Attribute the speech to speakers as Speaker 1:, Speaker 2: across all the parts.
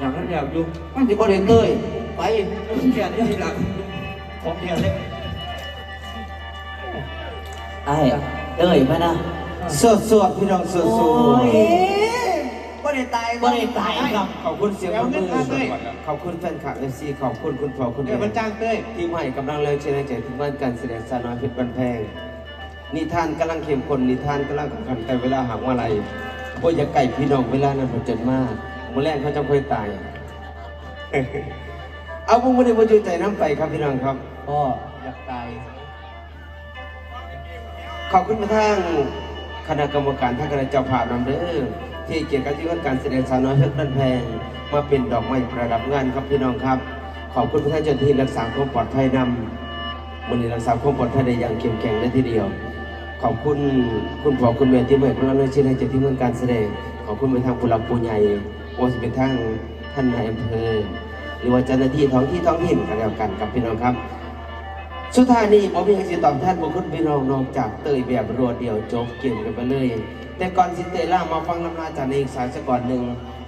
Speaker 1: อย่างนั้นแล้วอยู่
Speaker 2: มันสิบ่ได้เต้ยไป
Speaker 1: แค่นี้หลักของแค่เล็ก
Speaker 3: ไอ้เอ้ยมานะ
Speaker 2: สวดสวดพี่น้องสวดสวด
Speaker 3: โอ้ย
Speaker 2: บ่ได้ตาย
Speaker 3: บ่ได้ตายครับ
Speaker 2: ขอบคุณเสียงปรบมือขอบคุณแฟนคลับ FC ขอบคุณคุณพ่อคุณ
Speaker 1: เดี๋ยว
Speaker 2: แม่
Speaker 1: มันจ้างเต้ย
Speaker 2: ที่ให้กำลังแรงเชียร์แรงใจที่บ้านการแสดงสาวน้อยเพชรบันแพงนิทานกำลังเข้มข้นนิทานกำลังขับขันแต่เวลาหางว่าอะไรบ่อย่าไก่พี่น้องเวลานั้นมันจนมาก มื้อแรกเขาจะค่อยตาย เอาพวกมันได้บ่จุใจน้ำไปครับพี่น้องครับ
Speaker 3: พ่ออยากตาย
Speaker 2: ขอบคุณมาทางคณะกรรมการท่านคณะเจ้าภาพนำเด้อที่เกียรติกับที่วันการแสดงสาวน้อยเพชรบันแพงมาเป็นดอกไม้ประดับงานครับพี่น้องครับ ขอบคุณพระท่านเจ้าหน้าที่รักษาความปลอดภัยนำมันนี้รักษาความปลอดภัยได้อย่างเข้มแข็งเลยทีเดียว ขอบคุณคุณพ่อคุณแม่ที่เมื่อพวกเราเลยชื่อให้เจ้าที่เมืองการแสดง ขอบคุณไปทางผู้หลักผู้ใหญ่ ว่าจะเป็นทางท่านนายอำเภอหรือว่าเจ้าหน้าที่ท้องที่ท้องถิ่นกันแล้วกันครับพี่น้องครับ สุดท้ายนี้ผมมีสิตอบแทนบุคคลพี่น้องนอกจากเตยแบบรวดเดียวจบเกมกันไปเลย แต่ก่อนสิเตยล่ามาฟังน้ำลาจากในอีกสายสักก่อนหนึ่ง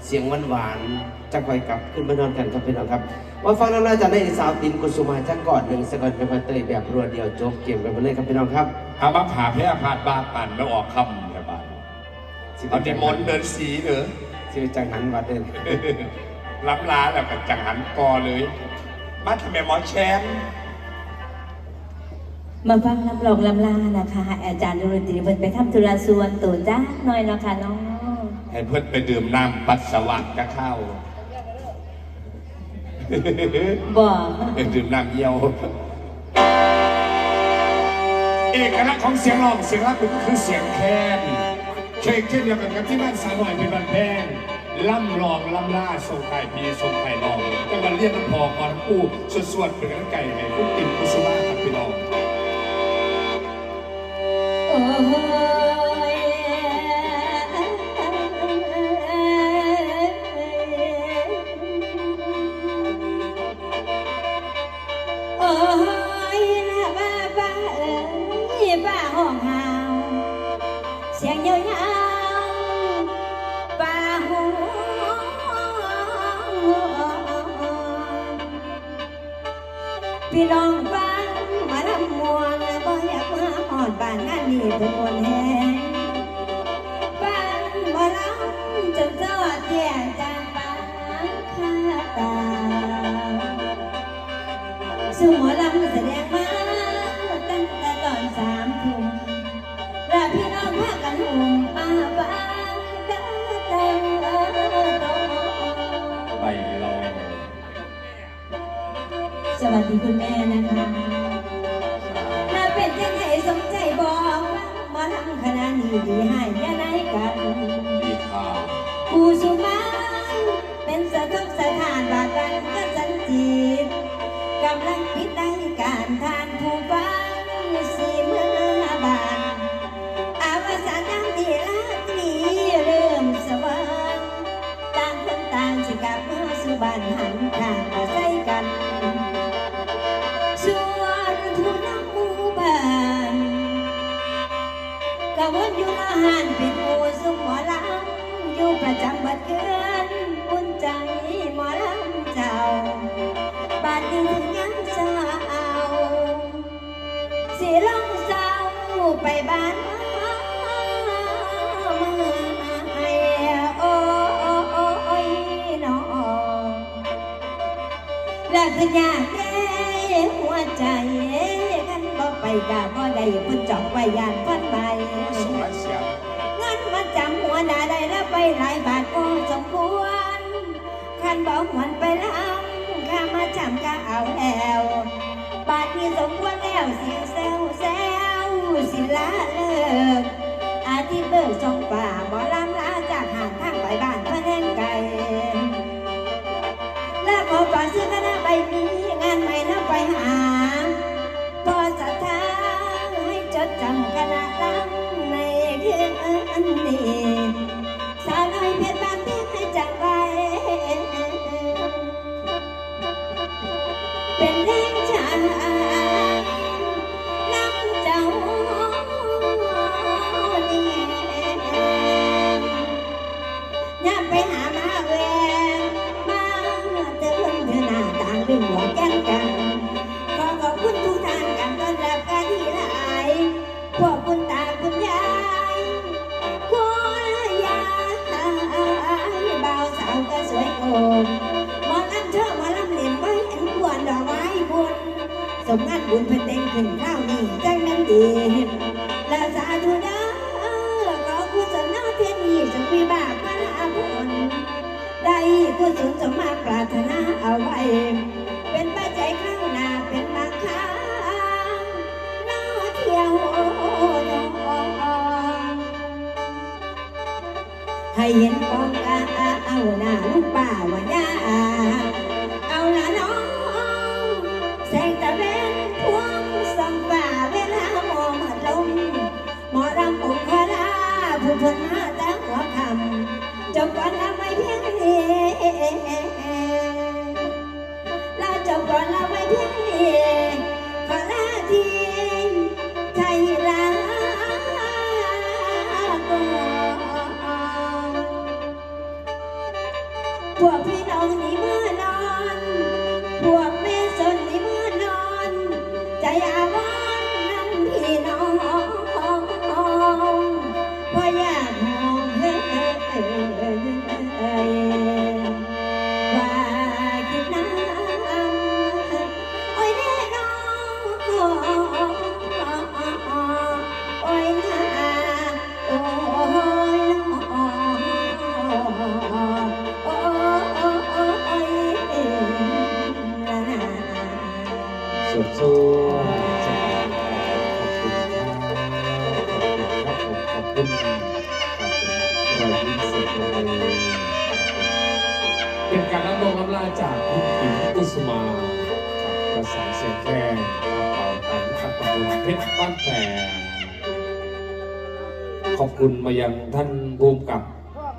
Speaker 2: เสียงหวานหวานๆจะคอยกลับขึ้นมานอนกันครับพี่น้องครับมาฟังน้ำลาจากในอีกสาวตินกุสุมาจากก่อนหนึ่งสักก่อนเป็นเตยแบบรวดเดียวจบเกมกันไปเลยครับพี่น้องครับ
Speaker 4: อามาผ่าแพ้ผ่าดบาปั่นแล้วออกคำเนี่ยบ้านเอาเดมอนต์เดินสีเนอะ
Speaker 2: สิเป็นจังหันวัดเดิน
Speaker 4: ล้ำลาแล้วกับจังหันกอเลยมาทำไมหมอแชมป์
Speaker 5: มาฟังรับรองลำลานะคะ อาจารย์ดนตรีเพิ่นไปทำธุระส่วนตัวจ้าหน่อยเนาะค่ะน้อง
Speaker 4: ให้เพื่อนไปดื่มน้ำปัสสาวะจะเข้า
Speaker 5: บอก
Speaker 4: ไปดื่มน้ำเยี่ยวเอกลักษณ์ของเสียงร้องเสียงรับคือเสียงแคน เช่นเช่นเดียวกันกับที่บ้านสาวหน่อยเป็นบันแพงล่ำรองล่ำล่าส่งไก่พีส่งไก่ลองจังหวัดเลียนน้ำพอก่อนปูสวดสวดเป็นกันไก่ให้คุกติ่มกุสุมาครับพี่น้อง
Speaker 5: พี่น้องฟังมาลำมวนบ่อยากมาหอดบ้านนั่นนี่เป็นมวนแหงฟังมาลำจนสอดแย่จางปางคาตาสู่หมอลำ มีคุณแม่นะคะน่าเป็นจังไงสมใจบอกมาทำคณะนี้ดีให้ยาไหนกัน
Speaker 4: ดีค่ะ
Speaker 5: ผู้สุมาเป็นสะทกสถานบากันก็สันจีบกำลังพิดได้การทานผู้ กะวนอยู่อาหารป็นหมู่สุมหมอลำอยู่ประจำบัดเกินอุ่นใจหมอลำเจ้าบานนี้ถึงยังสาสิลองเศร้าไปบ้านเมื่อโอ้ยน้องและคืออยากแก้หัวใจกันบ่ไปกะบ่ได้ เพิ่นจองไว้ยานฟันใบ
Speaker 4: เงิ
Speaker 5: นมาจำหัวหน้าได้รับไปหลายบาทก็สมควรคันบ่หวนไปลำข้ามาจำก็เอาแล้ว บาทนี้สมควรแล้วเสียแซวแซวสิละเลิกอาทิตย์เบิกจงป่าหมอลำลาจากหาง มงานบุญเพิ่นเต็งขึ้นข้าวนี้จังแม่นดีละสาธุเด้อขอกุศลนาเพียงนี้จงมีบาปมาลาผลได้กุศลสมมาปรารถนาเอาไว้ เป็นปัจจัยข้างหน้าเป็นมาค้าน้าเที่ยวให้เห็น ลาจากคุ
Speaker 2: ณอิม
Speaker 4: กุสมาครับประสานเสียงแคนครับเป่าตันขับประบุเพชรบ้านแพงขอบคุณมายังท่านภูมิกับ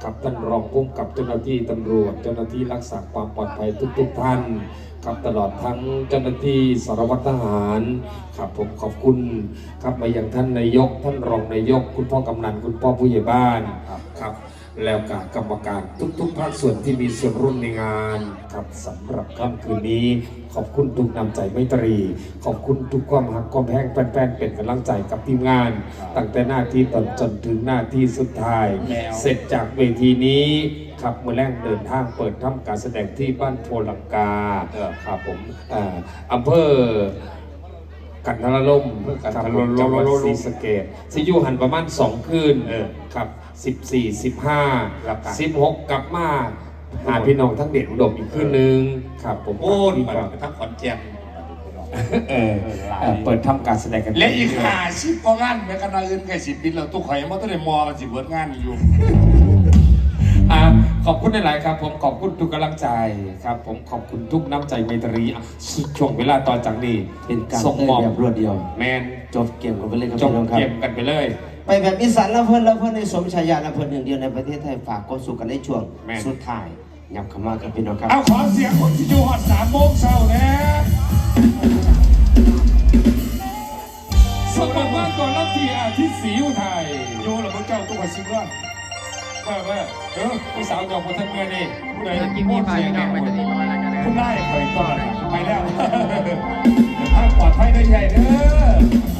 Speaker 4: กับท่านรองภูมิกับเจ้าหน้าที่ตำรวจ เจ้าหน้าที่รักษาความปลอดภัยทุกๆท่านครับตลอดทั้งเจ้าหน้าที่สารวัตรทหารครับผมขอบคุณครับมายังท่านนายก ท่านรองนายก คุณพ่อกำนันคุณพ่อผู้ใหญ่บ้านครับ แล้วก็กรรมการทุกๆภาคส่วนที่มีส่วนร่วมในงานครับสำหรับค่ำคืนนี้ ขอบคุณทุกนำใจไมตรี ขอบคุณทุกความหักความแพงแป้นๆเป็นกำลังใจกับทีมงาน ตั้งแต่หน้าที่ตอนจนถึงหน้าที่สุดท้าย เสร็จจากเวทีนี้ครับเมื่อแรกเดินทางเปิดทำการแสดงที่บ้านโพลังกาครับผมอ่าอำเภอ กันทรลมกันทรลมจังหวัดศรีสะเกษสิอยู่หันประมาณสองคืนครับสิบสี่สิบห้าสิบหกกลับมาหาพี่น้องทั้งเด็กอุดมอีกคืนนึงครับผม
Speaker 1: โอ้ย
Speaker 4: ดี
Speaker 1: มัน
Speaker 4: กว่า
Speaker 1: ทั้งขอนแก่น
Speaker 4: เออเออเปิดทำการแสดงกัน
Speaker 1: และอีกหาสิบกว่างานแม้กันนาอื่นใกล้สิบปีแล้วตู้ข่อยมันต้องได้มอมันสิเบิดงานอยู่
Speaker 4: อ่า ขอบคุณหลาย ๆ ครับ ผมขอบคุณทุกกำลังใจครับ ผมขอบคุณทุกน้ำใจไมตรีอะช่วงเวลาตอนจากนี้
Speaker 2: เป็นการ
Speaker 4: ส่ง
Speaker 2: เต้น
Speaker 4: มอบ
Speaker 2: แบบรวดเดียว
Speaker 4: แมน
Speaker 2: จบเกมกันไปเลยครับ
Speaker 4: จบ
Speaker 2: พี่น้องครับ
Speaker 4: เก็บกันไปเลย
Speaker 2: ไปแบบอีสานละเพิ่นละเพิ่นในสมชายาละเพิ่นหนึ่งเดียวในประเทศไทยฝากความสุขกันในช่วง
Speaker 4: แม่น
Speaker 2: สุดท้ายยับเข้ามาครับพี่น้องครับ
Speaker 4: เอาขอเสียงคนที่อยู่หอดสามโมงเช้านะสมัครมาก่อนรับทีอาทิตย์ศรีอุทัย
Speaker 1: อยู่แล้วพระเจ้าตู้ข่อยสิบว่า
Speaker 4: ว่าว่าเออผู้สาวจองคนทั้งเมื่อนี่ผู้ใด
Speaker 6: กินนี่ไปพี่น้องไปจะดีมาณนั้นกันนะ
Speaker 4: คุณได้ข่อยก่อนไปแล้วถ้าปลอดภัยได้ใหญ่เด้อ